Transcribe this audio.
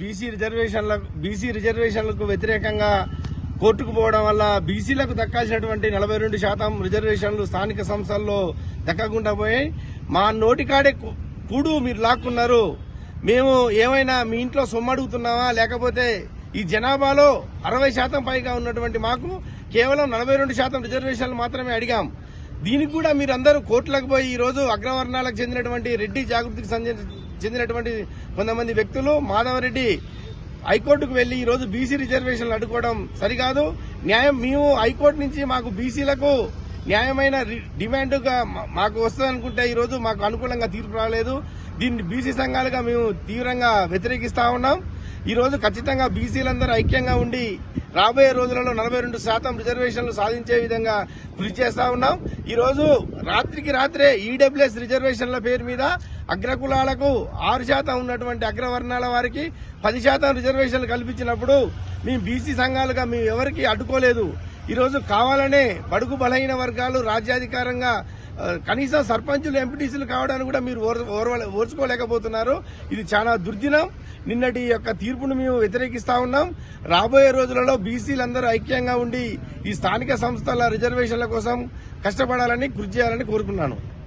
BC రిజర్వేషన్ల BC రిజర్వేషన్లకు వ్యతిరేకంగా కోర్టుకు పోవడం వల్ల బీసీలకు దక్కాల్సినటువంటి నలభై రెండు శాతం రిజర్వేషన్లు స్థానిక సంస్థల్లో దక్కకుండా పోయాయి. మా నోటికాడే కూడు మీరు లాక్కున్నారు. మేము ఏమైనా మీ ఇంట్లో సొమ్మడుగుతున్నావా లేకపోతే ఈ జనాభాలో అరవై శాతం పైగా ఉన్నటువంటి మాకు కేవలం నలభై రెండు శాతం రిజర్వేషన్లు మాత్రమే అడిగాం. దీనికి కూడా మీరందరూ కోర్టులకు పోయి ఈ రోజు అగ్రవర్ణాలకు చెందినటువంటి రెడ్డి జాగృతికి చెందినటువంటి కొంతమంది వ్యక్తులు మాధవరెడ్డి హైకోర్టుకు వెళ్ళి ఈ రోజు బీసీ రిజర్వేషన్లు అడ్డుకోవడం సరికాదు. న్యాయం మేము హైకోర్టు నుంచి మాకు బీసీలకు న్యాయమైన రి- డిమాండ్గా మాకు వస్తుందనుకుంటే ఈ రోజు మాకు అనుకూలంగా తీర్పు రాలేదు. దీన్ని బీసీ సంఘాలుగా మేము తీవ్రంగా వ్యతిరేకిస్తా ఉన్నాం. ఈ రోజు ఖచ్చితంగా బీసీలందరూ ఐక్యంగా ఉండి రాబోయే రోజులలో నలభై రెండు శాతం రిజర్వేషన్లు సాధించే విధంగా కృషి చేస్తా ఉన్నాం. ఈ రోజు రాత్రికి రాత్రే ఈడబ్ల్యూఎస్ రిజర్వేషన్ల పేరు మీద అగ్రకులాలకు ఆరు శాతం ఉన్నటువంటి అగ్రవర్ణాల వారికి పది శాతం రిజర్వేషన్లు కల్పించినప్పుడు మేము బీసీ సంఘాలుగా మేము ఎవరికి అడ్డుకోలేదు. ఈరోజు కావాలనే బడుగు బలహీన వర్గాలు రాజ్యాధికారంగా కనీసం సర్పంచులు ఎంపీటీసీలు కావడానికి కూడా మీరు ఓర్చుకోలేకపోతున్నారు. ఇది చాలా దుర్దినం. నిన్నటి యొక్క తీర్పును మేము వ్యతిరేకిస్తా ఉన్నాం. రాబోయే రోజులలో బీసీలందరూ ఐక్యంగా ఉండి ఈ స్థానిక సంస్థల రిజర్వేషన్ల కోసం కష్టపడాలని కృషి చేయాలని కోరుకున్నాను.